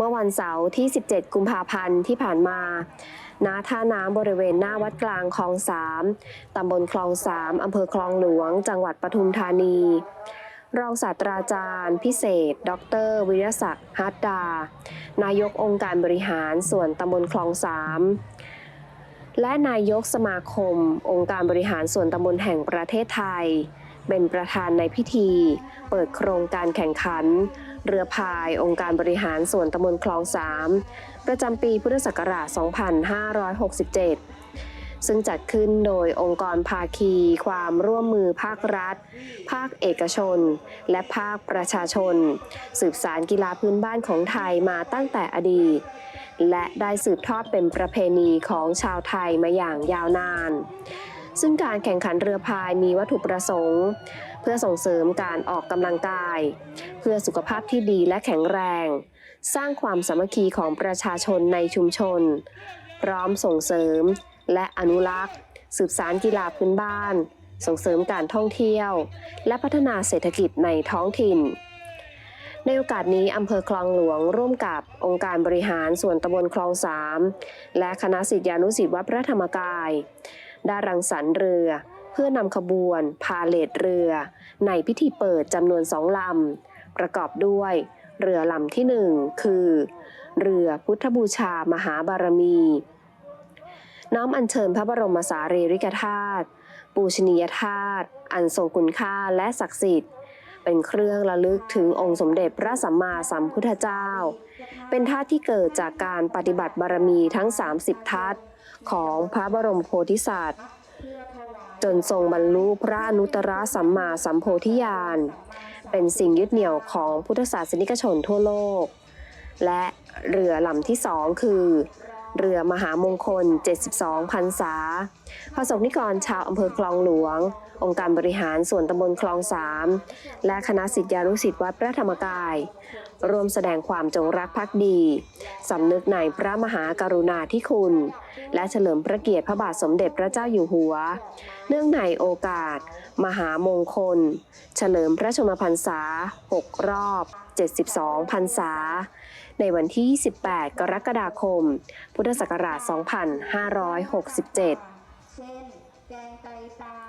เมื่อวันเสาร์ที่ 17 กุมภาพันธ์ที่ผ่านมาณท่าน้ำบริเวณหน้าวัดกลางคลองสามตำบลคลองสามอำเภอคลองหลวง จังหวัดปทุมธานี รองศาสตราจารย์ พิเศษ ดร วิรศักดิ์ฮัตดา นายกองค์การบริหารส่วนตำบลคลองสามและนายกสมาคม องค์การบริหารส่วนตำบลแห่งประเทศไทย เป็นประธานในพิธี เปิดโครงการแข่งขัน เรือพายองค์การบริหารส่วนตำบลคลองสามประจำปีพุทธศักราช 2567 ซึ่งจัดขึ้นโดยองค์กรภาคี ความร่วมมือภาครัฐ ภาคเอกชน และภาคประชาชน สืบสารกีฬาพื้นบ้านของไทยมาตั้งแต่อดีต และได้สืบทอดเป็นประเพณีของชาวไทยมาอย่างยาวนาน ซึ่งการแข่งขันเรือพายมีวัตถุประสงค์ เพื่อส่งเสริมการออกกำลังกาย เพื่อสุขภาพที่ดีและแข็งแรง สร้างความสามัคคีของประชาชนในชุมชน พร้อมส่งเสริม และอนุรักษ์ สืบสารกีฬาพื้นบ้าน ส่งเสริมการท่องเที่ยว และพัฒนาเศรษฐกิจในท้องถิ่นในโอกาสนี้อำเภอคลองหลวงร่วมกับองค์การบริหารส่วนตำบลคลองสามและคณะศิษยานุศิษย์วัดพระธรรมกาย ได้รังสรรค์เรือ เพื่อนำขบวนพาเลทเรือ ในพิธีเปิดจำนวนสองลำ ประกอบด้วย เรือลำที่หนึ่งคือ เรือพุทธบูชามหาบารมี น้อมอัญเชิญพระบรมสารีริกธาตุปูชนียธาตุอันทรงคุณค่าและศักดิ์สิทธิ์เป็นเครื่องระลึกถึงองค์สมเด็จพระสัมมาสัมพุทธเจ้า เป็นธาตุที่เกิดจากการปฏิบัติบารมีทั้ง 30 ทัศ ของพระบรมโพธิสัตว์ จนทรงบรรลุพระอนุตตรสัมมาสัมโพธิญาณ เป็นสิ่งยึดเหนี่ยวของพุทธศาสนิกชนทั่วโลก และเรือลำที่สองคือ เรือมหามงคล 72พรรษาพระสงฆ์นิกรชาวอำเภอคลองหลวง องค์การบริหารส่วนตำบลคลองสามและคณะสิทธิานุสิทธิวัดพระธรรมกาย รวมแสดงความจงรักภักดีสำนึกในพระมหากรุณาธิคุณ และเฉลิมพระเกียรติพระบาทสมเด็จพระเจ้าอยู่หัว เนื่องในโอกาส มหามงคล เฉลิมพระชนมพรรษา 6 รอบ 72พรรษา ในวันที่ 28 กรกฎาคม พุทธศักราช 2567